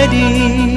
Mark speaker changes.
Speaker 1: เจดีย์